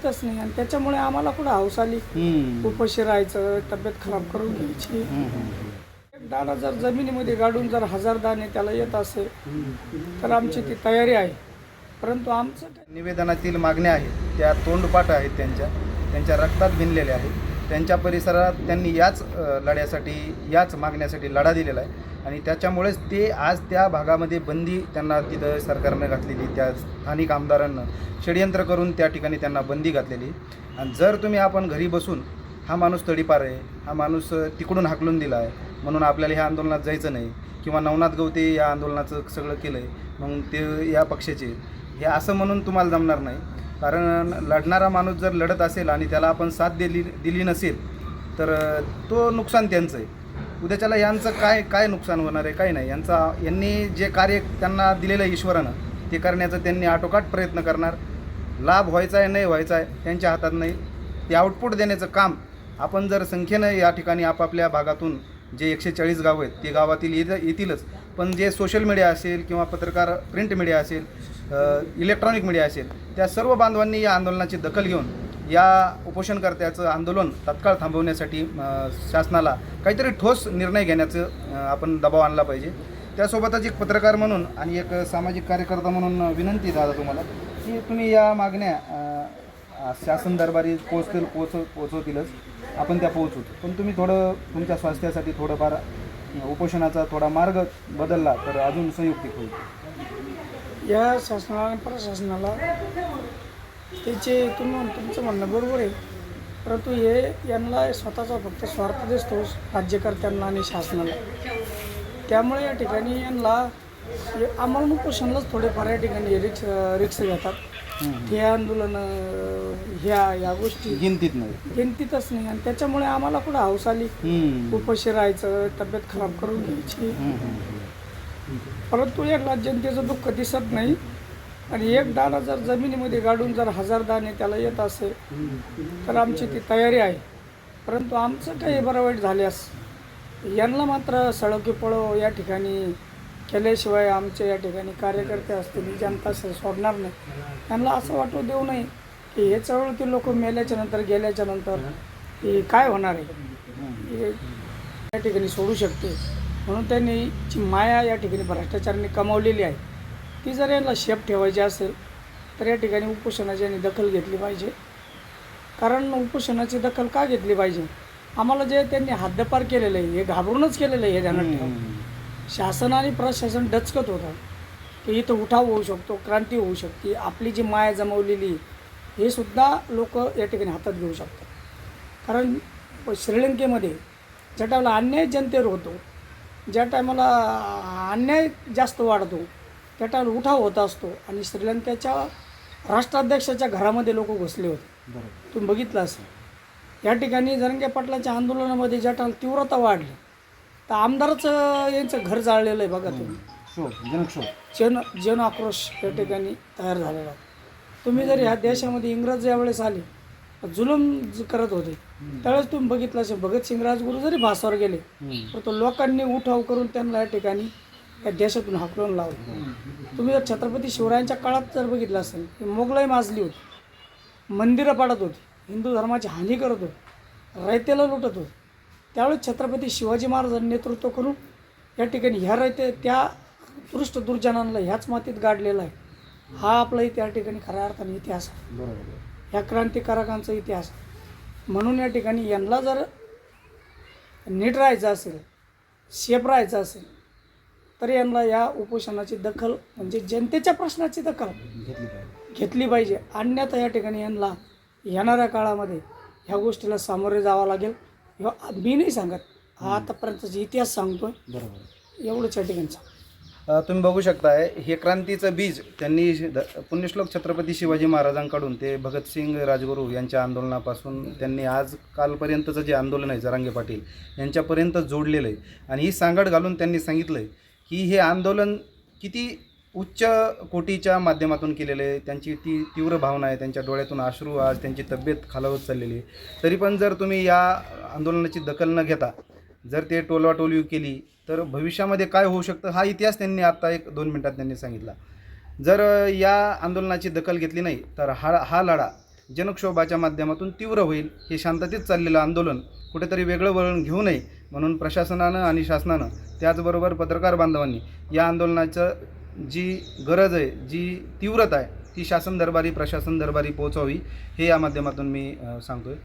घेतच नाही. आणि त्याच्यामुळे आम्हाला कुठं हाऊस आली. उपाशी राहायचं तब्येत खराब करून घ्यायची. दाणा जर जमिनीमध्ये गाडून जर हजार दाणे त्याला येत असेल तर आमची ती तयारी आहे. परंतु आमचं निवेदनातील मागण्या आहेत. त्या तोंडपाठ आहेत त्यांच्या. त्यांच्या रक्तात भिनलेल्या आहेत. त्यांच्या परिसरात त्यांनी याच लढ्यासाठी याच मागण्यासाठी लढा दिलेला आहे. आणि त्याच्यामुळेच ते आज त्या भागामध्ये बंदी त्यांना तिथं सरकारनं घातलेली त्या स्थानिक आमदारांना षडयंत्र करून त्या ठिकाणी त्यांना बंदी घातलेली. आणि जर तुम्ही आपण घरी बसून हा माणूस तडीपार आहे हा माणूस तिकडून हाकलून दिला आहे म्हणून आपल्याला ह्या आंदोलनात जायचं नाही किंवा नवनाथ गवते या आंदोलनाचं सगळं केलं आहे मग ते या पक्षाचे. हे असं म्हणून तुम्हाला जमणार नाही. कारण लढणारा माणूस जर लढत असेल आणि त्याला आपण साथ दिली दिली नसेल तर तो नुकसान त्यांचं आहे. उद्याच्याला यांचं काय काय नुकसान होणार आहे काही नाही? यांचा यांनी जे कार्य त्यांना दिलेलं आहे ईश्वरानं ते करण्याचं त्यांनी आटोकाट प्रयत्न करणार. लाभ व्हायचा आहे नाही व्हायचा आहे त्यांच्या हातात नाही. ते आउटपुट देण्याचं काम आपण जर संख्येनं या ठिकाणी आपापल्या भागातून जे एकशे चाळीस गावं आहेत ते गावातील येत येतीलच. पण जे सोशल मीडिया असेल किंवा पत्रकार प्रिंट मीडिया असेल इलेक्ट्रॉनिक मीडिया असेल त्या सर्व बांधवांनी या आंदोलनाची दखल घेऊन या उपोषणकर्त्याचं आंदोलन तत्काळ थांबवण्यासाठी शासनाला काहीतरी ठोस निर्णय घेण्याचं आपण दबाव आणला पाहिजे. त्यासोबतच एक पत्रकार म्हणून आणि एक सामाजिक कार्यकर्ता म्हणून विनंती दादा तुम्हाला की तुम्ही या मागण्या शासन दरबारी पोचतील पोच पोचवतीलच आपण त्या पोहोचू. पण तुम्ही थोडं तुमच्या स्वास्थ्यासाठी थोडंफार उपोषणाचा थोडा मार्ग बदलला तर अजून संयुक्तिक होईल या शासनाला प्रशासनाला त्याचे तुम्ही तुमचं म्हणणं बरोबर आहे. परंतु हे यांना स्वतःचा फक्त स्वार्थ दिसतो राज्यकर्त्यांना आणि शासनाला. त्यामुळे या ठिकाणी यांना आम्हाला उपोषणलाच थोडेफार या ठिकाणी रिक्स रिक्स घेतात हे आंदोलन ह्या या गोष्टी गिनतीत नाही. गिनतीतच नाही. आणि त्याच्यामुळे आम्हाला कुठं हाऊस आली. उपाशी राहायचं तब्येत खराब करून घ्यायची. परंतु एकला जनतेचं दुःख दिसत नाही. आणि एक दाणा जर जमिनीमध्ये गाडून जर हजार दाणे त्याला येत असेल तर आमची ती तयारी आहे. परंतु आमचं काही बरं वाईट झाल्यास यांना मात्र सळकी पळो या ठिकाणी. केल्याशिवाय आमचे या ठिकाणी कार्यकर्ते असतील जनता सोडणार नाही. त्यांना असं वाटू देऊ नये की हे चळवळती लोक मेल्याच्या नंतर गेल्याच्यानंतर की काय होणार आहे? हे या ठिकाणी सोडू शकते. म्हणून त्यांनी जी माया या ठिकाणी भ्रष्टाचाराने कमावलेली आहे ती जर यांना शेप ठेवायची असेल तर या ठिकाणी उपोषणाची यांनी दखल घेतली पाहिजे. कारण उपोषणाची दखल का घेतली पाहिजे? आम्हाला जे त्यांनी हद्दपार केलेलं आहे हे घाबरूनच केलेलं आहे हे ध्यानात ठेवा शासन आणि प्रशासन डचकत होतं की इथं उठाव होऊ शकतो क्रांती होऊ शकते आपली जी माया जमवलेली हे सुद्धा लोक या ठिकाणी हातात घेऊ शकतात. कारण श्रीलंकेमध्ये ज्या टायमाला अन्याय जनतेवर होतो ज्या टायमाला अन्याय जास्त वाढतो त्या टायमाला उठाव होत असतो आणि श्रीलंकेच्या राष्ट्राध्यक्षाच्या घरामध्ये लोक घुसले होते. तुम्ही बघितलं असेल. या ठिकाणी जरंगे पाटलाच्या आंदोलनामध्ये ज्या टायमाला तीव्रता वाढली. तर आमदारच यांचं घर जाळलेलं आहे बघा तुम्ही. जन जन आक्रोश या ठिकाणी तयार झालेला. तुम्ही जर ह्या देशामध्ये इंग्रज ज्यावेळेस आले जुलूम करत होते. त्यावेळेस तुम्ही बघितलं असेल भगतसिंग राजगुरू जरी भासावर गेले तर तो लोकांनी उठाव करून त्यांना या ठिकाणी या देशातून हाकलून लावलं तुम्ही जर छत्रपती शिवरायांच्या काळात जर बघितलं असेल की मोगलाई माजली होती मंदिरं पाडत होती हिंदू धर्माची हानी करत होती रयतेला लुटत होते त्यावेळेस छत्रपती शिवाजी महाराजांनी नेतृत्व करून या ठिकाणी ह्या रयते त्या उत्कृष्ट दुर्जनांना ह्याच मातीत गाडलेला आहे हा आपला इथे या ठिकाणी खऱ्या अर्थाने इतिहास आहे. ह्या क्रांतिकारकांचा इतिहास आहे. म्हणून या ठिकाणी यांना जर नीट राहायचं असेल शेप राहायचं असेल तर यांना या उपोषणाची दखल म्हणजे जनतेच्या प्रश्नाची दखल घेतली पाहिजे. घेतली पाहिजे अन्यथा या ठिकाणी यांना येणाऱ्या काळामध्ये ह्या गोष्टीला सामोरे जावं लागेल. ह्यो मी नाही सांगत. हा आतापर्यंतचा इतिहास सांगतोय. बरोबर. एवढंच या ठिकाणी सांगतो तुम्ही बघू शकताय हे क्रांतीचं बीज त्यांनी पुण्यश्लोक छत्रपती शिवाजी महाराजांकडून ते भगतसिंग राजगुरू यांच्या आंदोलनापासून त्यांनी आज कालपर्यंतचं जे आंदोलन आहे जरांगे पाटील यांच्यापर्यंत जोडलेलं आहे. आणि ही सांगड घालून त्यांनी सांगितलं आहे की हे आंदोलन किती उच्च कोटीच्या माध्यमातून केलेलं आहे? त्यांची ती तीव्र भावना आहे त्यांच्या डोळ्यातून अश्रू आज त्यांची तब्येत खालावत चाललेली आहे. तरी पण जर तुम्ही या आंदोलनाची दखल न घेता जर ते टोलवाटोलवी केली तर भविष्यामध्ये काय होऊ शकतं हा इतिहास त्यांनी आत्ता एक दोन मिनटात त्यांनी सांगितला. जर या आंदोलनाची दखल घेतली नाही तर हा हा लढा जनक्षोभाच्या माध्यमातून तीव्र होईल. हे शांततेत चाललेलं आंदोलन कुठेतरी वेगळं वळण घेऊ नये म्हणून प्रशासनानं आणि शासनानं त्याचबरोबर पत्रकार बांधवांनी या आंदोलनाचं जी गरज आहे जी तीव्रता आहे ती शासन दरबारी प्रशासन दरबारी पोहोचवावी हे या माध्यमातून मी सांगतो आहे